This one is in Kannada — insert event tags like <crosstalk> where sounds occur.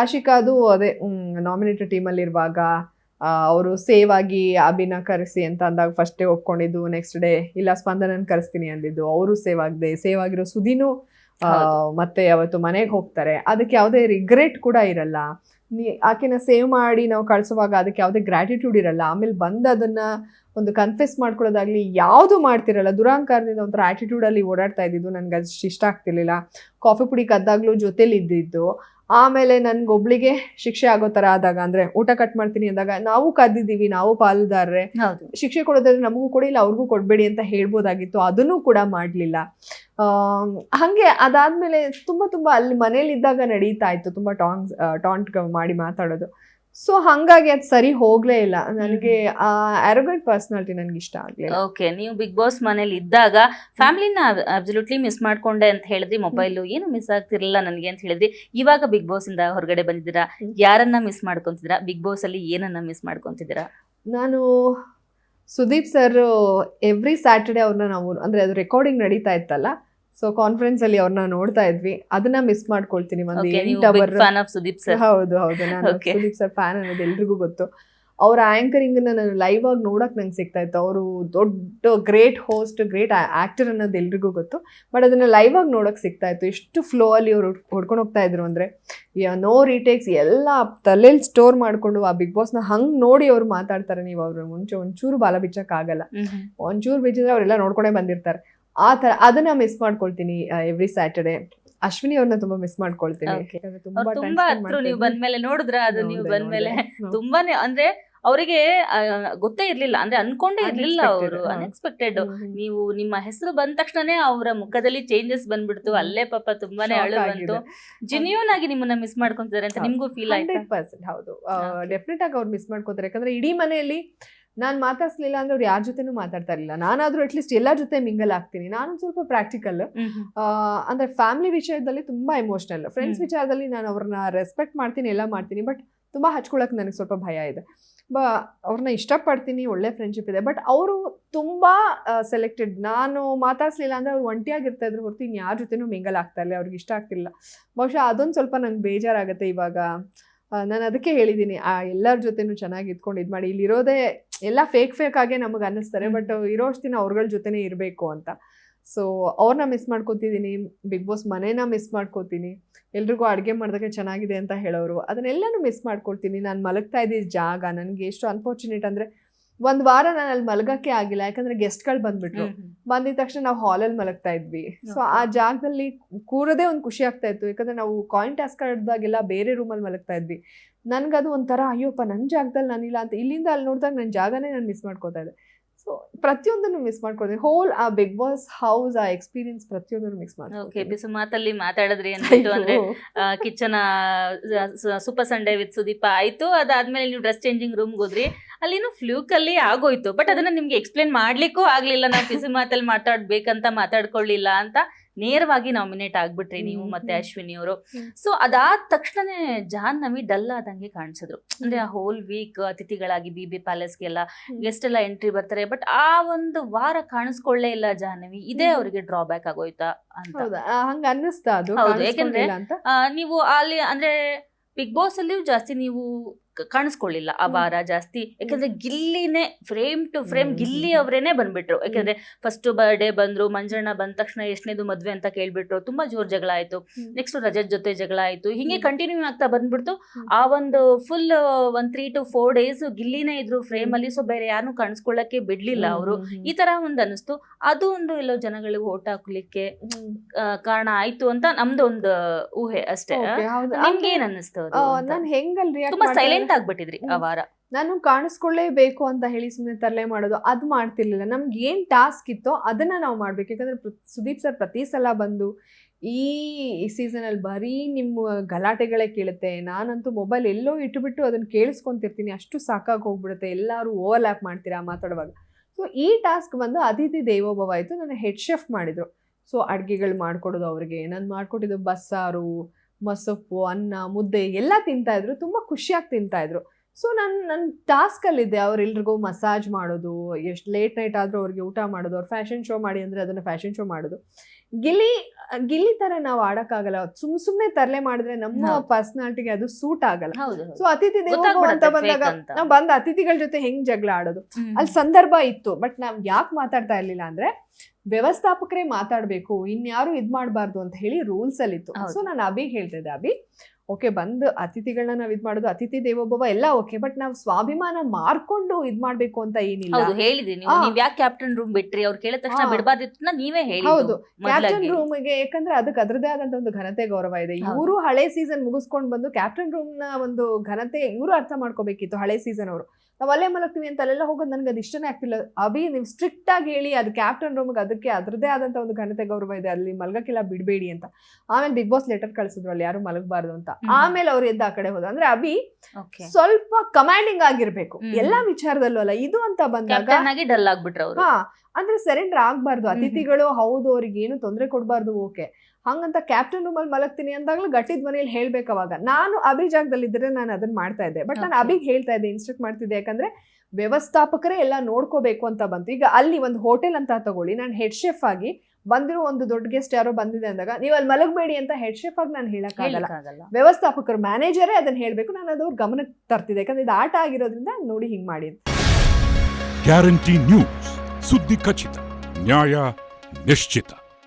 ರಾಶಿಕಾದು ಅದೇ ನಾಮಿನೇಟೆಡ್ ಟೀಮಲ್ಲಿ ಇರುವಾಗ ಅವರು ಸೇವ್ ಆಗಿ ಅಭಿನ ಕರೆಸಿ ಅಂತ ಅಂದಾಗ ಫಸ್ಟೇ ಒಪ್ಕೊಂಡಿದ್ದು ನೆಕ್ಸ್ಟ್ ಡೇ ಇಲ್ಲ ಸ್ಪಂದನನ್ ಕರೆಸ್ತೀನಿ ಅಂದಿದ್ದು ಅವರು ಸೇವ್ ಆಗದೆ ಸೇವ್ ಆಗಿರೋ ಸುದಿನೂ ಮತ್ತೆ ಅವತ್ತು ಮನೆಗೆ ಹೋಗ್ತಾರೆ. ಅದಕ್ಕೆ ಯಾವುದೇ ರಿಗ್ರೆಟ್ ಕೂಡ ಇರಲ್ಲ. ನೀ ಆಕೆನ ಸೇವ್ ಮಾಡಿ ನಾವು ಕಳ್ಸುವಾಗ ಅದಕ್ಕೆ ಯಾವುದೇ ಗ್ರ್ಯಾಟಿಟ್ಯೂಡ್ ಇರಲ್ಲ. ಆಮೇಲೆ ಬಂದು ಅದನ್ನ ಒಂದು ಕನ್ಫೆಸ್ ಮಾಡ್ಕೊಳ್ಳೋದಾಗ್ಲಿ ಯಾವುದು ಮಾಡ್ತಿರಲ್ಲ. ದುರಾಂಕಾರದಿಂದ ಒಂಥರ ಆ್ಯಟಿಟ್ಯೂಡಲ್ಲಿ ಅಲ್ಲಿ ಓಡಾಡ್ತಾ ಇದ್ದಿದ್ದು ನನಗೆ ಅಷ್ಟು ಇಷ್ಟ ಆಗ್ತಿರ್ಲಿಲ್ಲ. ಕಾಫಿ ಪುಡಿ ಕದ್ದಾಗ್ಲೂ ಜೊತೆಲಿ ಇದ್ದಿದ್ದು. ಆಮೇಲೆ ನನ್ಗೊಬ್ಳಿಗೆ ಶಿಕ್ಷೆ ಆಗೋ ತರ ಆದಾಗ ಅಂದ್ರೆ ಊಟ ಕಟ್ ಮಾಡ್ತೀನಿ ಅಂದಾಗ ನಾವು ಕದ್ದಿದ್ದೀವಿ ನಾವು ಪಾಲುದಾರರೆ. ಶಿಕ್ಷೆ ಕೊಡೋದಾದ್ರೆ ನಮಗೂ ಕೊಡಿ ಇಲ್ಲ ಅವ್ರಿಗೂ ಕೊಡಬೇಡಿ ಅಂತ ಹೇಳ್ಬೋದಾಗಿತ್ತು. ಅದನ್ನು ಕೂಡ ಮಾಡಲಿಲ್ಲ. ಹಾಗೆ ಅದಾದ್ಮೇಲೆ ತುಂಬಾ ತುಂಬಾ ಅಲ್ಲಿ ಮನೇಲಿ ಇದ್ದಾಗ ನಡೀತಾ ಇತ್ತು. ತುಂಬಾ ಟಾಂಗ್ಸ್ ಟಾಂಟ್ ಮಾಡಿ ಮಾತಾಡೋದು. ಸೊ ಹಂಗಾಗಿ ಅದು ಸರಿ ಹೋಗ್ಲೇ ಇಲ್ಲ. ನನಗೆ ಆ ಅರೋಗೆಂಟ್ ಪರ್ಸನಾಲಿಟಿ ನನಗೆ ಇಷ್ಟ ಆಗ್ಲಿಲ್ಲ. ಓಕೆ ನೀವು ಬಿಗ್ ಬಾಸ್ ಮನೇಲಿ ಇದ್ದಾಗ ಫ್ಯಾಮಿಲಿನ ಅಬ್ಸಲ್ಯೂಟ್ಲಿ ಮಿಸ್ ಮಾಡ್ಕೊಂಡೆ ಅಂತ ಹೇಳಿದ್ರಿ ಮೊಬೈಲ್ ಏನು ಮಿಸ್ ಆಗ್ತಿರಲಿಲ್ಲ ನನಗೆ ಅಂತ ಹೇಳಿದ್ರಿ. ಇವಾಗ ಬಿಗ್ ಬಾಸ್ ಇಂದ ಹೊರಗಡೆ ಬಂದಿದ್ದೀರಾ. ಯಾರನ್ನ ಮಿಸ್ ಮಾಡ್ಕೊಂತಿದ್ದೀರಾ? ಬಿಗ್ ಬಾಸ್ ಅಲ್ಲಿ ಏನನ್ನ ಮಿಸ್ ಮಾಡ್ಕೊಂತಿದ್ದೀರಾ? ನಾನು ಸುದೀಪ್ ಸರ್ ಎವ್ರಿ ಸ್ಯಾಟರ್ಡೆ ಅವ್ರನ್ನ ನಾವು ಅಂದ್ರೆ ಅದು ರೆಕಾರ್ಡಿಂಗ್ ನಡೀತಾ ಇತ್ತಲ್ಲ ಸೊ ಕಾನ್ಫರೆನ್ಸ್ ಅಲ್ಲಿ ಅವ್ರನ್ನ ನೋಡ್ತಾ ಇದ್ವಿ. ಅದನ್ನ ಮಿಸ್ ಮಾಡ್ಕೊಳ್ತೀನಿ. ಒಂದು ಎಂಟ್ ಅವರ್ ಸುದೀಪ್ ಸರ್ ಹೌದು ಹೌದು. ನಾನು. ಸುದೀಪ್ ಸರ್ ಫ್ಯಾನ್ ಅನ್ನೋದು ಎಲ್ರಿಗೂ ಗೊತ್ತು. ಅವ್ರ ಆಂಕರಿಂಗ್ ನಾನು ಲೈವ್ ಆಗಿ ನೋಡಕ್ ನಂಗೆ ಸಿಗ್ತಾ ಇತ್ತು. ಅವರು ದೊಡ್ಡ ಗ್ರೇಟ್ ಹೋಸ್ಟ್ ಗ್ರೇಟ್ ಆಕ್ಟರ್ ಅನ್ನೋದು ಎಲ್ರಿಗೂ ಗೊತ್ತು. ಬಟ್ ಅದನ್ನ ಲೈವ್ ಆಗಿ ನೋಡಕ್ ಸಿಗ್ತಾ ಇತ್ತು. ಎಷ್ಟು ಫ್ಲೋ ಅಲ್ಲಿ ಅವ್ರು ಹೊಡ್ಕೊಂಡು ಹೋಗ್ತಾ ಇದ್ರು ಅಂದ್ರೆ ನೋ ರೀಟೇಕ್ಸ್ ಎಲ್ಲ ತಲೆಯಲ್ಲಿ ಸ್ಟೋರ್ ಮಾಡ್ಕೊಂಡು ಆ ಬಿಗ್ ಬಾಸ್ನ ಹಂಗ್ ನೋಡಿ ಅವ್ರು ಮಾತಾಡ್ತಾರೆ. ನೀವು ಅವ್ರ ಮುಂಚೆ ಒಂಚೂರು ಬಾಲ ಬಿಚ್ಚಕ್ ಆಗಲ್ಲ. ಒಂಚೂರು ಬಿಚ್ಚಿದ್ರೆ ಅವರೆಲ್ಲ ನೋಡ್ಕೊಂಡೇ ಬಂದಿರ್ತಾರೆ. ಆ ತರ ಅದನ್ನ ಮಿಸ್ ಮಾಡ್ಕೊಳ್ತೀನಿ ಎವ್ರಿ ಸ್ಯಾಟರ್ಡೆ ಅಶ್ವಿನಿ ಅವ್ರನ್ನ ತುಂಬಾ ಮಿಸ್ ಮಾಡ್ಕೊಳ್ತೀನಿ. Okay. ಯಾಕಂದ್ರೆ ಅವ್ರು time ತುಂಬಾ spend ಹತ್ರ ನೀವು ಬಂದ್ಮೇಲೆ ನೋಡಿದ್ರೆ ಅದು ನೀವು ನೋಡ್ದೆ, <laughs> ಬಂದ್ಮೇಲೆ ನೋಡ್ದೆ. ತುಂಬಾನೇ ಅಂದ್ರೆ ಅವರಿಗೆ ಗೊತ್ತೇ ಇರ್ಲಿಲ್ಲ. ಅಂದ್ರೆ ಅನ್ಕೊಂಡೇ ಇರ್ಲಿಲ್ಲ Unexpected, ಅವರು ಹಾ. Unexpected hmm. ನೀವು ನಿಮ್ಮ ಹೆಸರು ಬಂದ ತಕ್ಷಣನೇ ಅವರ ಮುಖದಲ್ಲಿ ಚೇಂಜಸ್ ಬಂದ್ಬಿಡ್ತು. ಅಲ್ಲೇ ಪಾಪ ತುಂಬಾನೇ Shock ಅಳು ಬಂತು. ಜಿನ್ಯೂನ್ ಆಗಿ ನಿಮ್ಮನ್ನ ಮಿಸ್ ಮಾಡ್ಕೊಂತಿದ್ದಾರೆ ಅಂತ ಹೌದು. ನಿಮ್ಗೂ ಫೀಲ್ ಆಯ್ತಾ? 100% ಹೌದು. Okay. ಡೆಫಿನೆಟ್ ಆಗಿ ಅವ್ರು ಮಿಸ್ ಮಾಡ್ಕೊತಾರೆ. ಯಾಕಂದ್ರೆ ಇಡೀ ಮನೆಯಲ್ಲಿ ನಾನ್ ಮಾತಾಡ್ಸ್ಲಿಲ್ಲ ಅಂದ್ರೆ ಅವ್ರು ಯಾರ ಜೊತೆನೂ ಮಾತಾಡ್ತಾ ಇರಲಿಲ್ಲ. ನಾನಾದ್ರೂ ಅಟ್ಲೀಸ್ಟ್ ಎಲ್ಲರ ಜೊತೆ ಮಿಂಗಲ್ ಆಗ್ತೀನಿ. ನಾನು ಸ್ವಲ್ಪ ಪ್ರಾಕ್ಟಿಕಲ್. ಅಂದ್ರೆ ಫ್ಯಾಮಿಲಿ ವಿಷಯದಲ್ಲಿ ತುಂಬಾ ಎಮೋಷನಲ್ ಫ್ರೆಂಡ್ಸ್. ವಿಚಾರದಲ್ಲಿ ನಾನು ಅವ್ರನ್ನ ರೆಸ್ಪೆಕ್ಟ್ ಮಾಡ್ತೀನಿ ಎಲ್ಲ ಮಾಡ್ತೀನಿ ಬಟ್ ತುಂಬಾ ಹಚ್ಕೊಳಕ್ಕೆ ನನಗೆ ಸ್ವಲ್ಪ ಭಯ ಇದೆ. ಬ ಅವ್ರನ್ನ ಇಷ್ಟಪಡ್ತೀನಿ ಒಳ್ಳೆ ಫ್ರೆಂಡ್ಶಿಪ್ ಇದೆ. ಬಟ್ ಅವರು ತುಂಬಾ ಸೆಲೆಕ್ಟೆಡ್ ನಾನು ಮಾತಾಡಿಸ್ಲಿಲ್ಲ ಅಂದ್ರೆ ಅವ್ರು ಒಂಟಿಯಾಗಿರ್ತಾ ಇದ್ರು ಹೊರತು ಇನ್ ಯಾರ ಜೊತೆನೂ ಮಿಂಗಲ್ ಆಗ್ತಾ ಇಲ್ಲ ಅವ್ರಿಗೆ ಇಷ್ಟ ಆಗ್ತಿಲ್ಲ ಬಹುಶಃ ಅದೊಂದು ಸ್ವಲ್ಪ ನಂಗೆ ಬೇಜಾರಾಗುತ್ತೆ ಇವಾಗ. ನಾನು ಅದಕ್ಕೆ ಹೇಳಿದ್ದೀನಿ ಆ ಎಲ್ಲರ ಜೊತೆನೂ ಚೆನ್ನಾಗಿ ಇದ್ಕೊಂಡು ಇದು ಮಾಡಿ. ಇಲ್ಲಿರೋದೇ ಎಲ್ಲ ಫೇಕ್ ಫೇಕ್ ಆಗೇ ನಮಗೆ ಅನ್ನಿಸ್ತಾರೆ. ಬಟ್ ಇರೋಷ್ಟು ದಿನ ಅವ್ರಗಳ ಜೊತೆನೇ ಇರಬೇಕು ಅಂತ. ಸೊ ಅವ್ರನ್ನ ಮಿಸ್ ಮಾಡ್ಕೋತಿದ್ದೀನಿ ಬಿಗ್ ಬಾಸ್ ಮನೇನ ಮಿಸ್ ಮಾಡ್ಕೋತೀನಿ ಎಲ್ರಿಗೂ ಅಡುಗೆ ಮಾಡಿದಾಗ ಚೆನ್ನಾಗಿದೆ ಅಂತ ಹೇಳೋರು. ಅದನ್ನೆಲ್ಲನೂ ಮಿಸ್ ಮಾಡ್ಕೊಳ್ತೀನಿ. ನಾನು ಮಲಗ್ತಾ ಇದ್ದಿದ್ದ ಜಾಗ ನನಗೆ ಎಷ್ಟು ಅನ್ಫಾರ್ಚುನೇಟ್ ಅಂದರೆ ಒಂದು ವಾರ ನಾನು ಅಲ್ಲಿ ಮಲಗಕ್ಕೆ ಆಗಿಲ್ಲ ಯಾಕಂದ್ರೆ ಗೆಸ್ಟ್ಗಳು ಬಂದ್ಬಿಟ್ರು. ಬಂದಿದ ತಕ್ಷಣ ನಾವು ಹಾಲಲ್ಲಿ ಮಲಗ್ತಾ ಇದ್ವಿ. ಸೊ ಆ ಜಾಗದಲ್ಲಿ ಕೂರದೇ ಒಂದು ಖುಷಿ ಆಗ್ತಾ ಇತ್ತು. ಯಾಕಂದ್ರೆ ನಾವು ಕಾಯಿನ್ ಟಾಸ್ಕ್ ಆಡಿದಾಗೆಲ್ಲ ಬೇರೆ ರೂಮಲ್ಲಿ ಮಲಗ್ತಾ ಇದ್ವಿ. ನನ್ಗದು ಒಂಥರ ಅಯ್ಯೋಪ್ಪ ನನ್ನ ಜಾಗದಲ್ಲಿ ನಾನಿಲ್ಲ ಅಂತ ಇಲ್ಲಿಂದ ಅಲ್ಲಿ ನೋಡಿದಾಗ ನನ್ನ ಜಾಗನೇ ನಾನು ಮಿಸ್ ಮಾಡ್ಕೋತಾ ಇದ್ದೆ. ಸೊ ಪ್ರತಿಯೊಂದನ್ನು ಮಿಸ್ ಮಾಡ್ಕೊಳ್ತೀನಿ. ಹೋಲ್ ಆ ಬಿಗ್ ಬಾಸ್ ಹೌಸ್ ಆ ಎಕ್ಸ್ಪೀರಿಯನ್ಸ್ ಪ್ರತಿಯೊಂದನ್ನು ಮಿಸ್ ಓಕೆ ಮಾಡ್ತೀನಿ ಬಿಸು ಮಾತಲ್ಲಿ ಮಾತಾಡಿದ್ರಿ ಏನಾಯ್ತು ಅಂದ್ರೆ kitchen super Sunday with Sudeep ಆಯ್ತು. ಅದಾದ್ಮೇಲೆ ನೀವು ಡ್ರೆಸ್ ಚೇಂಜಿಂಗ್ ರೂಮ್ ಹೋದ್ರಿ. ಅಲ್ಲಿನೂ ಫ್ಲೂಕ್ ಅಲ್ಲಿ ಆಗೋಯ್ತು. ಬಟ್ ಅದನ್ನ ನಿಮ್ಗೆ ಎಕ್ಸ್ಪ್ಲೇನ್ ಮಾಡ್ಲಿಕ್ಕೂ ಆಗ್ಲಿಲ್ಲ. ನಾವು ಕಿಸಿ ಮಾತಲ್ಲಿ ಮಾತಾಡ್ಬೇಕಂತ ಮಾತಾಡ್ಕೊಳ್ಳಿಲ್ಲ ಅಂತ ನೇರವಾಗಿ ನಾಮಿನೇಟ್ ಆಗ್ಬಿಟ್ರಿ ನೀವು ಮತ್ತೆ ಅಶ್ವಿನಿ ಅವರು. ಸೊ ಅದಾದ ತಕ್ಷಣನೇ ಜಾಹ್ನವಿ ಡಲ್ ಆದಂಗೆ ಕಾಣಿಸಿದ್ರು. ಅಂದ್ರೆ ಆ ಹೋಲ್ ವೀಕ್ ಅತಿಥಿಗಳಾಗಿ ಬಿ ಬಿ ಪ್ಯಾಲೇಸ್ಗೆಲ್ಲ. ಗೆಸ್ಟ್ ಎಲ್ಲ ಎಂಟ್ರಿ ಬರ್ತಾರೆ. ಬಟ್ ಆ ಒಂದು ವಾರ ಕಾಣಿಸ್ಕೊಳ್ಳೇ ಇಲ್ಲ ಜಾಹ್ನವಿ. ಇದೇ. ಅವರಿಗೆ ಡ್ರಾಬ್ಯಾಕ್ ಆಗೋಯ್ತಾ ಅಂತ. ಹಂಗ ಅನ್ನಿಸ್ತಾ ಅದು? ಯಾಕಂದ್ರೆ ನೀವು ಅಲ್ಲಿ ಅಂದ್ರೆ ಬಿಗ್ ಬಾಸ್ ಅಲ್ಲಿಯೂ ಜಾಸ್ತಿ ನೀವು ಕಾಣಿಸ್ಕೊಳ್ಳಿಲ್ಲ. ಆ ಭಾರ ವಾರ ಜಾಸ್ತಿ. ಯಾಕಂದ್ರೆ ಗಿಲ್ಲಿನೇ ಫ್ರೇಮ್ ಟು ಫ್ರೇಮ್ ಗಿಲ್ಲಿ ಅವರೇನೆ ಬಂದ್ಬಿಟ್ರು. ಯಾಕಂದ್ರೆ ಫಸ್ಟ್ ಬರ್ಡೇ ಬಂದ್ರು ಮಂಜಣ್ಣ ಬಂದ ತಕ್ಷಣ ಎಷ್ಟನೇದು ಮದ್ವೆ ಅಂತ ಕೇಳ್ಬಿಟ್ರು ತುಂಬಾ ಜೋರ್ ಜಗಳ ಆಯ್ತು. ನೆಕ್ಸ್ಟ್ ರಜತ್ ಜೊತೆ ಜಗಳ ಆಯ್ತು. ಹಿಂಗೆ ಕಂಟಿನ್ಯೂ ಆಗ್ತಾ ಬಂದ್ಬಿಡ್ತು. ಆ ಒಂದು ಫುಲ್ ಒಂದ್ ತ್ರೀ ಟು ಫೋರ್ ಡೇಸ್ ಗಿಲ್ಲಿನೇ ಇದ್ರು ಫ್ರೇಮ್ ಅಲ್ಲಿ. ಸೊ ಬೇರೆ ಯಾರು ಕಾಣಿಸ್ಕೊಳ್ಳಕ್ಕೆ ಬಿಡ್ಲಿಲ್ಲ ಅವರು. ಈ ತರ ಒಂದ್ ಅನಿಸ್ತು. ಅದು ಒಂದು ಎಲ್ಲೋ ಜನಗಳಿಗೆ ಓಟ್ ಹಾಕ್ಲಿಕ್ಕೆ ಕಾರಣ ಆಯ್ತು ಅಂತ ನಮ್ದು ಒಂದು ಊಹೆ ಅಷ್ಟೇ. ನಿಮ್ಗೆ ಏನ್? ಹೆಂಗಲ್ ತುಂಬಾ ಸೈಲೆಂಟ್ ಆಗ್ಬಿಟ್ಟಿದ್ರಿ ಆ ವಾರ. ನಾನು ಕಾಣಿಸ್ಕೊಳ್ಳೇಬೇಕು ಅಂತ ಹೇಳಿ ಸುಮ್ಮನೆ ತರಲೆ ಮಾಡೋದು ಅದು ಮಾಡ್ತಿರ್ಲಿಲ್ಲ. ನಮ್ಗೆ ಏನು ಟಾಸ್ಕ್ ಇತ್ತೋ ಅದನ್ನು ನಾವು ಮಾಡಬೇಕು. ಯಾಕಂದ್ರೆ ಪ್ರ- ಸುದೀಪ್ ಸರ್ ಪ್ರತಿ ಸಲ ಬಂದು ಈ ಸೀಸನಲ್ಲಿ ಬರೀ ನಿಮ್ಮ ಗಲಾಟೆಗಳೇ ಕೇಳುತ್ತೆ. ನಾನಂತೂ ಮೊಬೈಲ್ ಎಲ್ಲೋ ಇಟ್ಟುಬಿಟ್ಟು ಅದನ್ನು ಕೇಳಿಸ್ಕೊತಿರ್ತೀನಿ. ಅಷ್ಟು ಸಾಕಾಗಿ ಹೋಗ್ಬಿಡುತ್ತೆ. ಎಲ್ಲರೂ ಓವರ್ಲ್ಯಾಪ್ ಮಾಡ್ತೀರಾ ಮಾತಾಡುವಾಗ. ಸೊ ಈ ಟಾಸ್ಕ್ ಬಂದು ಅತಿಥಿ ದೇವೋಭವ ಆಯಿತು. ನನ್ನ ಹೆಡ್ ಶೆಫ್ ಮಾಡಿದರು. ಸೊ ಅಡುಗೆಗಳು ಮಾಡಿಕೊಡೋದು ಅವ್ರಿಗೆ. ನಾನು ಮಾಡಿಕೊಟ್ಟಿದ್ದು ಬಸ್ಸಾರು ಮೊಸಪ್ಪು ಅನ್ನ ಮುದ್ದೆ ಎಲ್ಲ ತಿಂತಾ ಇದ್ರು ತುಂಬ ಖುಷಿಯಾಗಿ ತಿಂತಾ ಇದ್ರು. ಸೊ ನಾನು ನನ್ನ ಟಾಸ್ಕಲ್ಲಿದ್ದೆ ಅವ್ರೆಲ್ರಿಗೂ ಮಸಾಜ್ ಮಾಡೋದು ಎಷ್ಟು ಲೇಟ್ ನೈಟ್ ಆದರೂ ಅವ್ರಿಗೆ ಊಟ ಮಾಡೋದು ಅವ್ರು ಫ್ಯಾಷನ್ ಶೋ ಮಾಡಿ ಅಂದರೆ ಅದನ್ನು ಫ್ಯಾಷನ್ ಶೋ ಮಾಡೋದು. ಗಿಲ್ಲಿ ಗಿಲ್ಲಿ ತರ ನಾವು ಆಡೋಕ್ಕಾಗಲ್ಲ. ಸುಮ್ ಸುಮ್ಮನೆ ತರಲೆ ಮಾಡಿದ್ರೆ ನಮ್ಮ ಪರ್ಸ್ನಾಲಿಟಿಗೆ ಅದು ಸೂಟ್ ಆಗಲ್ಲ. ಸೊ ಅತಿಥಿ ದೇವೋ ಅಂತ ಬಂದಾಗ. ನಾವು ಬಂದ ಅತಿಥಿಗಳ ಜೊತೆ ಹೆಂಗ್ ಜಗಳ ಆಡೋದು. ಅಲ್ಲಿ ಸಂದರ್ಭ ಇತ್ತು ಬಟ್ ನಾವು ಯಾಕೆ ಮಾತಾಡ್ತಾ ಇರ್ಲಿಲ್ಲ ಅಂದ್ರೆ ವ್ಯವಸ್ಥಾಪಕರೇ ಮಾತಾಡ್ಬೇಕು ಇನ್ಯಾರು ಇದ್ ಮಾಡಬಾರ್ದು ಅಂತ ಹೇಳಿ ರೂಲ್ಸ್ ಅಲ್ಲಿ ಇತ್ತು. ಸೊ ನಾನು ಅಭಿ ಹೇಳ್ತಿದ್ದೆ ಅಭಿ ಓಕೆ ಬಂದು ಅತಿಥಿಗಳನ್ನ ನಾವು ಇದು ಮಾಡೋದು ಅತಿಥಿ ದೇವೋಭವ ಎಲ್ಲ ಓಕೆ ಬಟ್ ನಾವು ಸ್ವಾಭಿಮಾನ ಮಾರ್ಕೊಂಡು ಇದ್ ಮಾಡ್ಬೇಕು ಅಂತ ಏನಿಲ್ಲ ಹೌದು ಹೇಳಿದ್ರಿ ನೀವು ಆ. ನೀವ್ ಯಾಕೆ ಕ್ಯಾಪ್ಟನ್ ರೂಮ್ ಬಿಟ್ರಿ ಅವ್ರು ಕೇಳಿದ ತಕ್ಷಣ. ಬಿಡಬಾರ್ದಿತ್ತು ನೀವೇ ಹೌದು ಕ್ಯಾಪ್ಟನ್. ರೂಮ್ಗೆ ಯಾಕಂದ್ರೆ ಅದಕ್ಕೆ ಅದರದೇ ಆದಂತ ಒಂದು ಘನತೆ ಗೌರವ ಇದೆ. ಇವರು ಹಳೆ ಸೀಸನ್ ಮುಗಿಸ್ಕೊಂಡ್ ಬಂದು ಕ್ಯಾಪ್ಟನ್ ರೂಮ್ನ ಒಂದು ಘನತೆ ಇವರು ಅರ್ಥ ಮಾಡ್ಕೋಬೇಕಿತ್ತು ಹಳೆ ಸೀಸನ್ ಅವರು ನಾವು ಅಲ್ಲೇ ಮಲಗ್ತೀವಿ ಅಂತ ಅಲ್ಲೆಲ್ಲ ಹೋಗೋದು ನನಗೆ ಅದು ಇಷ್ಟನೇ ಆಗ್ತಿಲ್ಲ. ಅಭಿ ನೀವು ಸ್ಟ್ರಿಕ್ಟ್ ಆಗಿ ಹೇಳಿ ಅದು ಕ್ಯಾಪ್ಟನ್ ರೂಮ್ಗೆ ಅದಕ್ಕೆ ಅದರದೇ ಆದಂತ ಒಂದು ಘನತೆ ಗೌರವ ಇದೆ. ಅಲ್ಲಿ ಮಲಗಕ್ಕೆಲ್ಲ ಬಿಡಬೇಡಿ ಅಂತ. ಆಮೇಲೆ ಬಿಗ್ ಬಾಸ್ ಲೆಟರ್ ಕಳಿಸಿದ್ರು ಅಲ್ಲಿ ಯಾರು ಮಲಗಬಾರ್ದು ಅಂತ. ಆಮೇಲೆ ಅವ್ರು ಎದ್ದು ಆ ಕಡೆ ಹೋದ ಅಂದ್ರೆ ಅಭಿ. ಸ್ವಲ್ಪ ಕಮಾಂಡಿಂಗ್ ಆಗಿರ್ಬೇಕು. ಎಲ್ಲಾ ವಿಚಾರದಲ್ಲೂ ಅಲ್ಲ ಇದು ಅಂತ ಬಂದಾಗ ಡಲ್ ಆಗ್ಬಿಟ್ರು ಹಾ ಅಂದ್ರೆ ಸರೆಂಡರ್ ಆಗ್ಬಾರ್ದು. ಅತಿಥಿಗಳು ಹೌದು ಅವ್ರಿಗೆ ಏನು ತೊಂದರೆ ಕೊಡಬಾರ್ದು ಓಕೆ. ಹಂಗಂತ ಕ್ಯಾಪ್ಟನ್ ರೂಮಲ್ಲಿ ಅಲ್ಲಿ ಮಲಗ್ತೀನಿ ಅಂದಾಗಲೂ ಗಟ್ಟಿದ ಮನೇಲಿ ಹೇಳ್ಬೇಕು ಅವಾಗ. ನಾನು ಅಭಿ ಜಾಗದಲ್ಲಿದ್ದರೆ ನಾನು ಅದನ್ನ ಮಾಡ್ತಾ ಇದ್ದೆ. ಬಟ್ ನಾನು ಅಭಿಗೆ ಹೇಳ್ತಾ ಇದ್ದೆ ಇನ್ಸ್ಟ್ರಕ್ಟ್ ಮಾಡ್ತಿದ್ದೆ ಯಾಕಂದ್ರೆ ವ್ಯವಸ್ಥಾಪಕರೇ ಎಲ್ಲ ನೋಡ್ಕೋಬೇಕು ಅಂತ ಬಂತು. ಈಗ ಅಲ್ಲಿ ಒಂದು ಹೋಟೆಲ್ ಅಂತ ತಗೊಳ್ಳಿ. ನಾನು ಹೆಡ್ ಶೆಫ್ ಆಗಿ ಬಂದಿರೋ ಒಂದು ದೊಡ್ಡ ಗೆಸ್ಟ್ ಯಾರೋ ಬಂದಿದೆ ಅಂದಾಗ ನೀವು ಅಲ್ಲಿ ಮಲಗಬೇಡಿ ಅಂತ ಹೆಡ್ ಶೆಫ್ ಆಗಿ ನಾನು ಹೇಳೋಕ್ಕಾಗಲ್ಲ. ವ್ಯವಸ್ಥಾಪಕರು ಮ್ಯಾನೇಜರೇ ಅದನ್ನ ಹೇಳಬೇಕು. ನಾನು ಅದು ಅವ್ರ ಗಮನಕ್ಕೆ ತರ್ತಿದ್ದೆ. ಯಾಕಂದ್ರೆ ಇದು ಆಟ ಆಗಿರೋದ್ರಿಂದ ನೋಡಿ ಹಿಂಗೆ ಮಾಡಿ ಗ್ಯಾರಂಟಿ ನ್ಯೂಸ್ ಸುದ್ದಿ ಖಚಿತ ನ್ಯಾಯ ನಿಶ್ಚಿತ.